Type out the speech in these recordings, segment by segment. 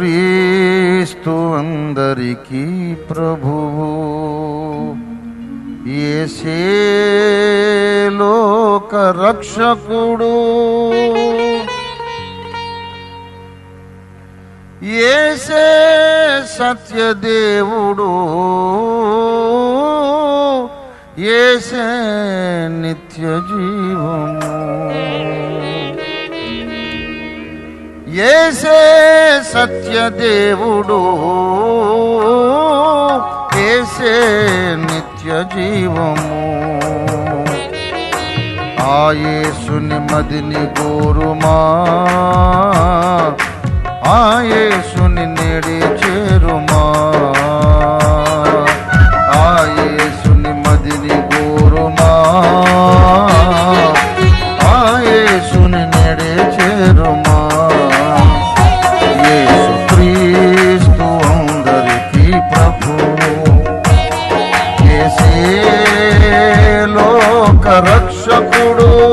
యేసుక్రీస్తు అందరికీ ప్రభువు ఏసే లోక రక్షకుడు ఏసే సత్యదేవుడు ఏసే నిత్య జీవము ఏసే సత్యదేవుడు. ఏసే నిత్య జీవము ఆయేసుని మదిని గోరుమా ఆయేసుని నేడి లోక రక్షకుడు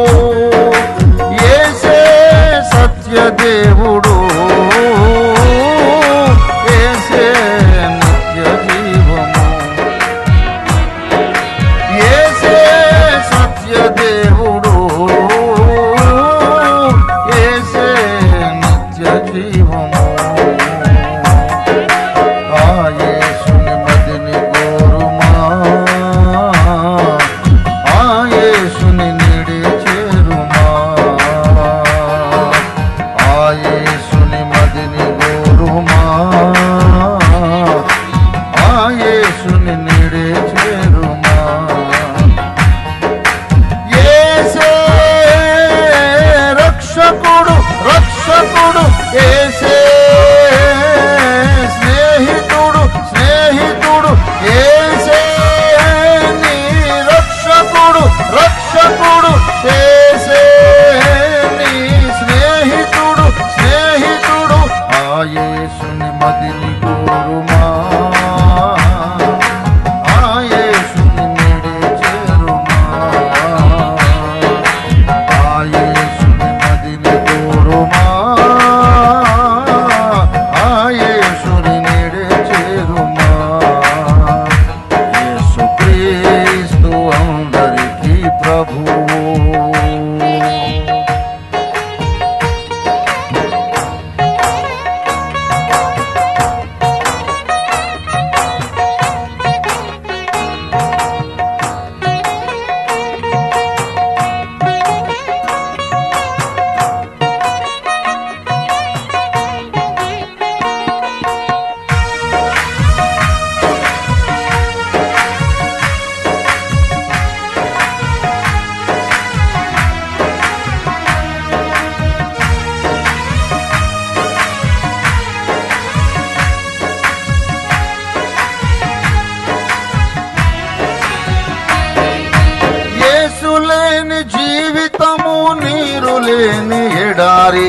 లేని జీవితము నీరు లేని ఎడారి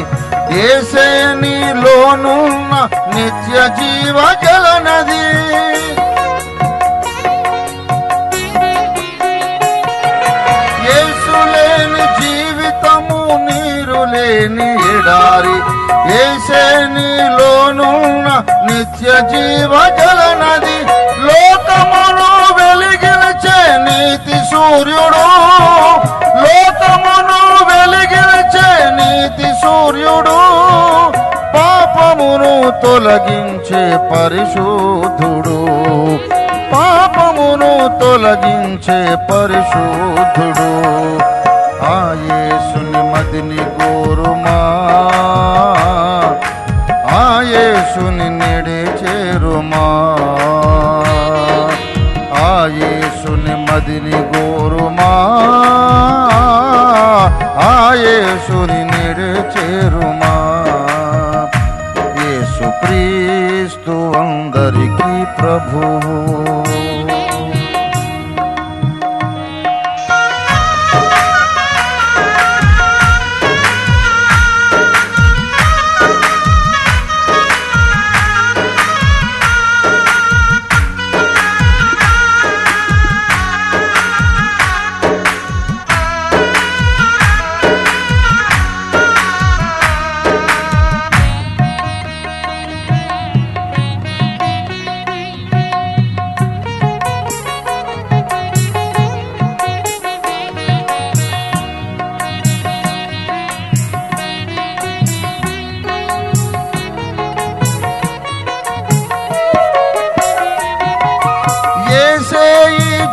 ఏసే నీలోనున్న నిత్య జీవ జలనది లేని జీవితము నీరు లేని ఎడారి ఏసే నీలోనున్న నిత్య జీవ జలనది లోకమును వెలిగించే నీతి సూర్యుడు. నీతి సూర్యుడు పాపమును తొలగించే పరిశుద్ధుడు. పాపమును తొలగించే పరిశుద్ధుడు. ఆయేసుని మదిని గోరుమా ఆయేసుని యేసుని నెడే చేరుమా? ఆయేసుని మదిని గోరుమా ఆయేసుని చేరుమా? యేసు క్రీస్తు అందరికీ ప్రభువు.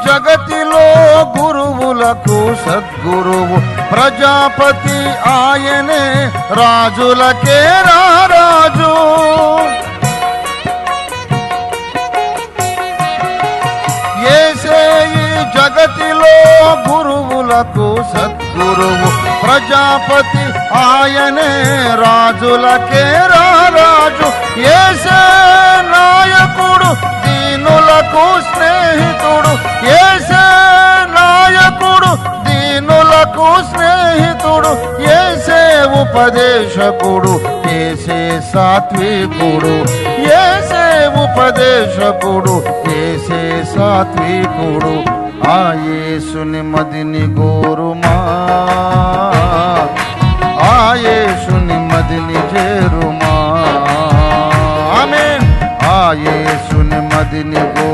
జగతిలో గురువులకు సద్గురువు ప్రజాపతి ఆయనే రాజులకే రాజు ఏసే జగతిలో గురువులకు సద్గురువు ప్రజాపతి ఆయనే రాజులకే రాజు ఏసే నాయకుడు దీనులకు స్నేహితుడు ఏసే నాయకుడు దీనులకు స్నేహితుడు ఏసే ఉపదేశకుడు ఏసే సాత్వికుడు ఏసే ఉపదేశకుడు ఏసే సాత్వికుడు ఆ యేసుని మదిని గోరుమా. ఆ యేసుని మదిని చేరుమా. ఆమేన్. ఆ యేసుని మదిని గోరు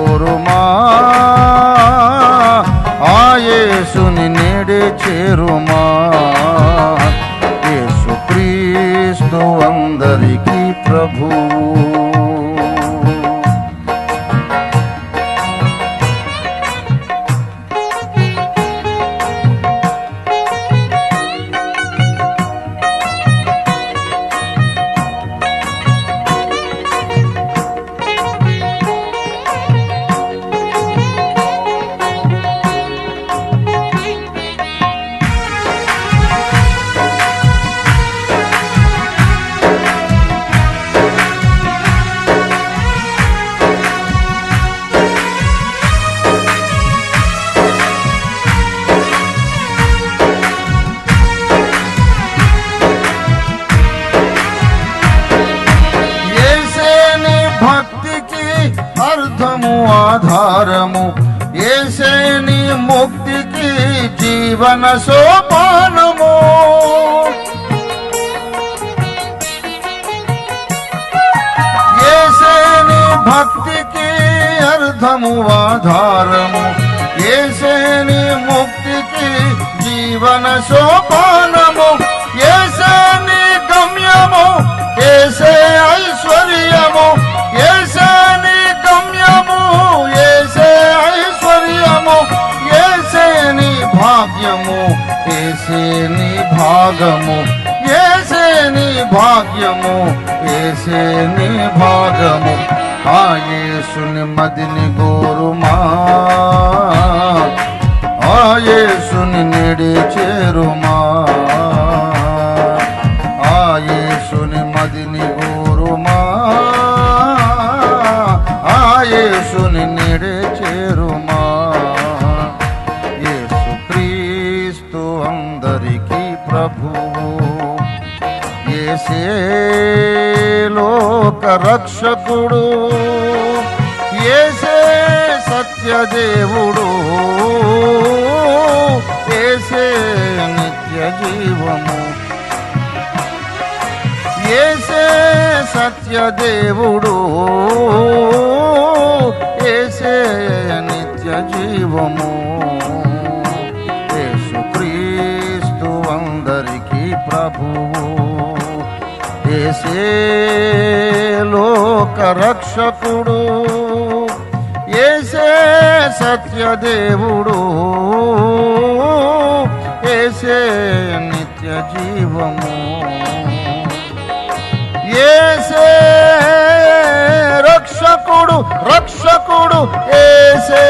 ఆధారము. ఏసేని ముక్తికి జీవన సోపానము? ఏసేని భక్తికి అర్థము ఆధారము? ఏసేని ముక్తికి జీవన సోపానము? భాగ్యము ఏసేని భాగము. ఆ యేసుని మదిని గోరుమా ఆ యేసుని నిడి చేరుమా. ఆ యేసుని మదిని గోరుమా ఆ యేసుని నిడి చేరుమా. యేసు క్రీస్తు అందరికీ ప్రభువు. చేసే లోక రక్షకుడు ఏసే సత్యదేవుడు ఏసే నిత్య జీవము ఏసే సత్యదేవుడు ఏసే నిత్య జీవము ఏసే లోక రక్షకుడు ఏసే సత్యదేవుడు ఏసే నిత్య జీవము ఏసే రక్షకుడు రక్షకుడు ఏసే